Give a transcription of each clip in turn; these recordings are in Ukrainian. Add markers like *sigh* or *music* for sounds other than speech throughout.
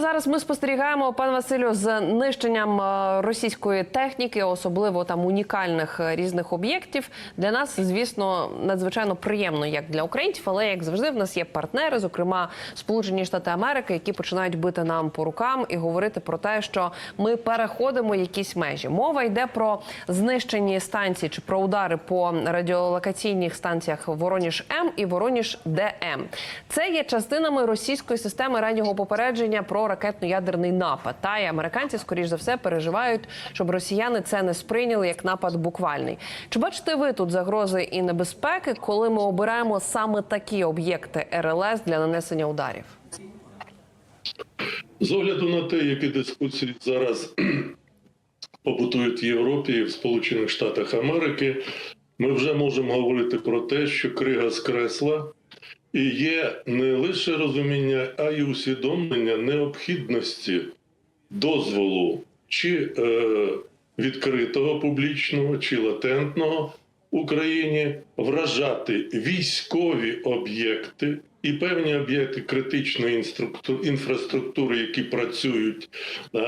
зараз ми спостерігаємо, пан Василю, з нищенням е, російської техніки, особливо там унікальних е, різних об'єктів, для нас, звісно, надзвичайно приємно, як для українців, але як завжди, в нас є партнери, зокрема Сполучені Штати Америки, які починають бити нам по рукам і говорити про те, що ми переходимо якісь межі. Мова йде про знищені станції чи про удари по радіолокаційних станціях Вороніж М і Вороніж ДМ. Це є частинами російської системи раннього попередження про ракетно-ядерний напад. Та і американці, скоріш за все, переживають, щоб росіяни це не сприйняли як напад буквальний. Чи бачите ви тут загрози і небезпеки, коли ми обираємо саме такі об'єкти РЛС для нанесення ударів? З огляду на те, які дискусії зараз *clears throat* побутують в Європі і в Сполучених Штатах Америки, ми вже можемо говорити про те, що крига скресла, і є не лише розуміння, а й усвідомлення необхідності дозволу чи е, відкритого публічного, чи латентного Україні вражати військові об'єкти і певні об'єкти критичної інфраструктури, які працюють е,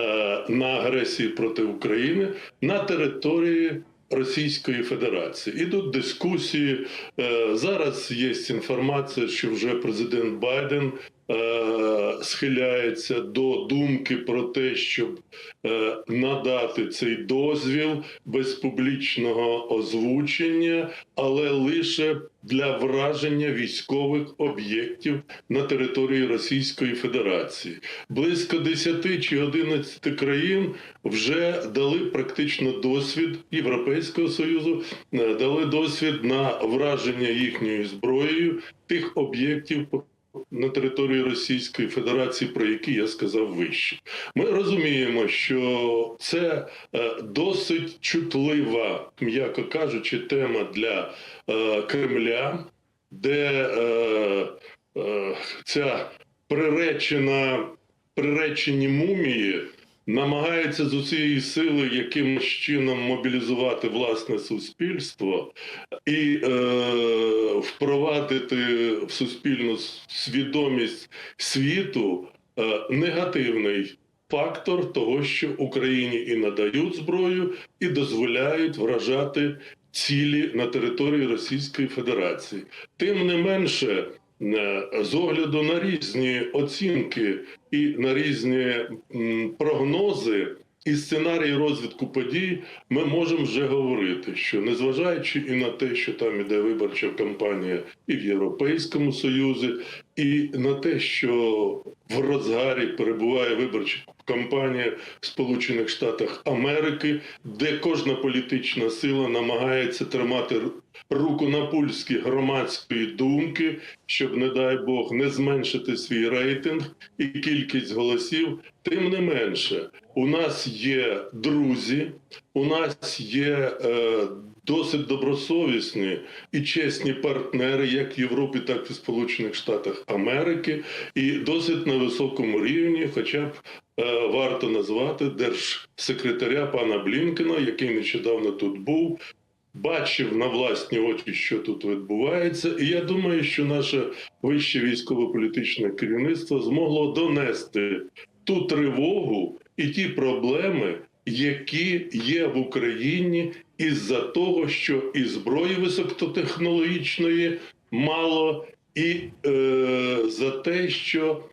на агресії проти України на території Російської Федерації. Ідуть дискусії. Е, зараз є інформація, що вже президент Байден схиляється до думки про те, щоб е, надати цей дозвіл без публічного озвучення, але лише для враження військових об'єктів на території Російської Федерації. Близько 10 чи 11 країн вже дали практично досвід Європейського союзу, е, дали досвід на враження їхньою зброєю тих об'єктів на території Російської Федерації, про які я сказав вище. Ми розуміємо, що це е, досить чутлива, м'яко кажучи, тема для е, Кремля, де е, ця приречена, приречені мумії намагаються з усієї сили якимось чином мобілізувати власне суспільство і е, впровадити в суспільну свідомість світу е, негативний фактор того, що Україні і надають зброю, і дозволяють вражати цілі на території Російської Федерації. Тим не менше, з огляду на різні оцінки і на різні прогнози. І сценарій розвитку подій ми можемо вже говорити, що незважаючи і на те, що там іде виборча кампанія і в Європейському Союзі, і на те, що в розгарі перебуває виборча кампанія в Сполучених Штатах Америки, де кожна політична сила намагається тримати руку на пульсі громадської думки, щоб, не дай Бог, не зменшити свій рейтинг і кількість голосів. Тим не менше, у нас є друзі, у нас є е, досить добросовісні і чесні партнери, як в Європі, так і в Сполучених Штатах Америки, і досить на високому рівні, хоча б е, варто назвати держсекретаря пана Блінкена, який нещодавно тут був. Бачив на власні очі, що тут відбувається, і я думаю, що наше вище військово-політичне керівництво змогло донести ту тривогу і ті проблеми, які є в Україні, із-за того, що і зброї високотехнологічної мало, і е, за те, що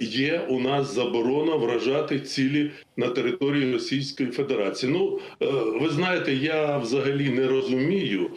є у нас заборона вражати цілі на території Російської Федерації. Ну е, ви знаєте, я взагалі не розумію,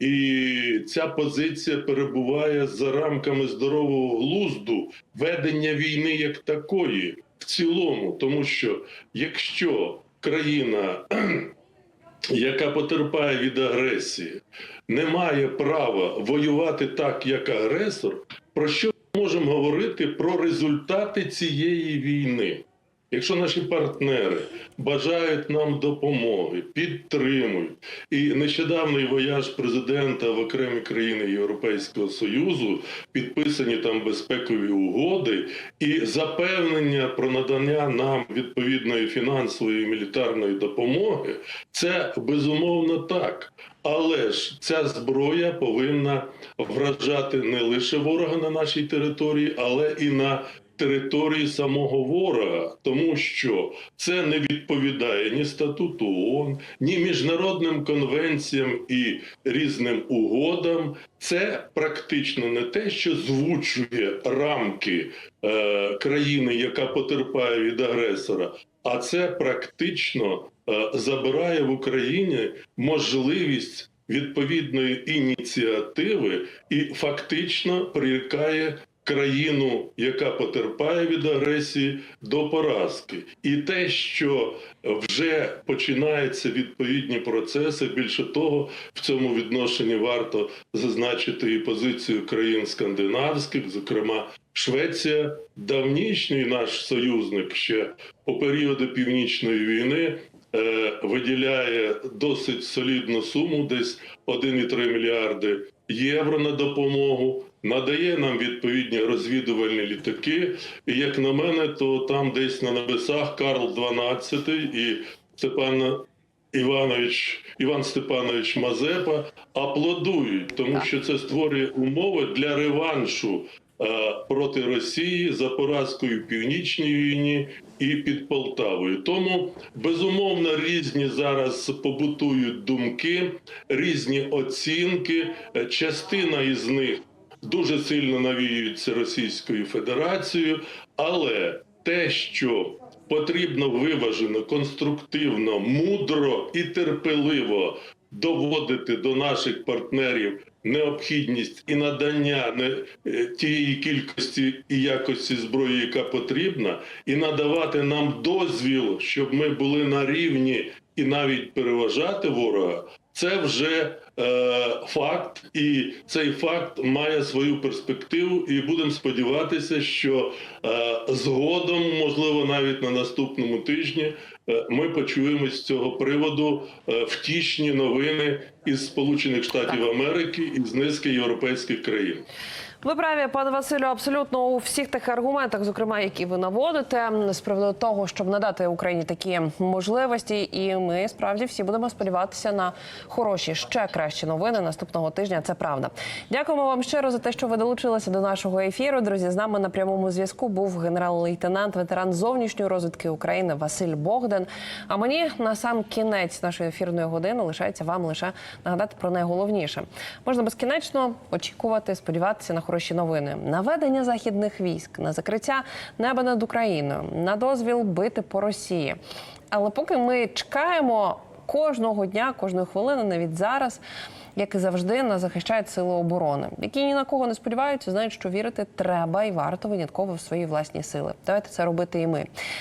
і ця позиція перебуває за рамками здорового глузду ведення війни як такої в цілому, тому що якщо країна *clears throat* яка потерпає від агресії, не має права воювати так, як агресор, про що можемо говорити про результати цієї війни? Якщо наші партнери бажають нам допомоги, підтримують, і нещодавний вояж президента в окремі країни Європейського Союзу підписані там безпекові угоди і запевнення про надання нам відповідної фінансової і мілітарної допомоги, це безумовно так. Але ж ця зброя повинна вражати не лише ворога на нашій території, але і на території самого ворога, тому що це не відповідає ні статуту ООН, ні міжнародним конвенціям і різним угодам. Це практично не те, що звучує рамки е, країни, яка потерпає від агресора, а це практично е, забирає в Україні можливість відповідної ініціативи і фактично прирікає країну, яка потерпає від агресії, до поразки. І те, що вже починаються відповідні процеси, більше того, в цьому відношенні варто зазначити і позицію країн скандинавських, зокрема Швеція, давнішній наш союзник ще по періоду північної війни. е, Виділяє досить солідну суму, десь 1,3 мільярди євро на допомогу, надає нам відповідні розвідувальні літаки. І як на мене, то там десь на небесах Карл XII і Степан Іванович Іван Степанович Мазепа аплодують, тому що це створює умови для реваншу е, проти Росії за поразкою в північній війні і під Полтавою. Тому безумовно різні зараз побутують думки, різні оцінки. Е, Частина із них дуже сильно навіюється Російською Федерацією, але те, що потрібно виважено, конструктивно, мудро і терпеливо доводити до наших партнерів необхідність і надання не е, тієї кількості і якості зброї, яка потрібна, і надавати нам дозвіл, щоб ми були на рівні і навіть переважати ворога. Це вже е, факт, і цей факт має свою перспективу. І будемо сподіватися, що е, згодом, можливо, навіть на наступному тижні, е, ми почуємо з цього приводу е, втішні новини із Сполучених Штатів Америки і з низки європейських країн. Ви праві, пане Василю, абсолютно у всіх тих аргументах, зокрема, які ви наводите, з приводу того, щоб надати Україні такі можливості, і ми справді всі будемо сподіватися на хороші, ще кращі новини наступного тижня. Це правда. Дякуємо вам щиро за те, що ви долучилися до нашого ефіру. Друзі, з нами на прямому зв'язку був генерал-лейтенант, ветеран зовнішньої розвідки України Василь Богдан. А мені на сам кінець нашої ефірної години лишається вам лише нагадати про найголовніше. Можна безкінечно очікувати, сподіватися на хороші новини, наведення західних військ, на закриття неба над Україною, на дозвіл бити по Росії. Але поки ми чекаємо кожного дня, кожної хвилини, навіть зараз. Як і завжди, нас захищають сили оборони, які ні на кого не сподіваються, знають, що вірити треба і варто винятково в свої власні сили. Давайте це робити і ми.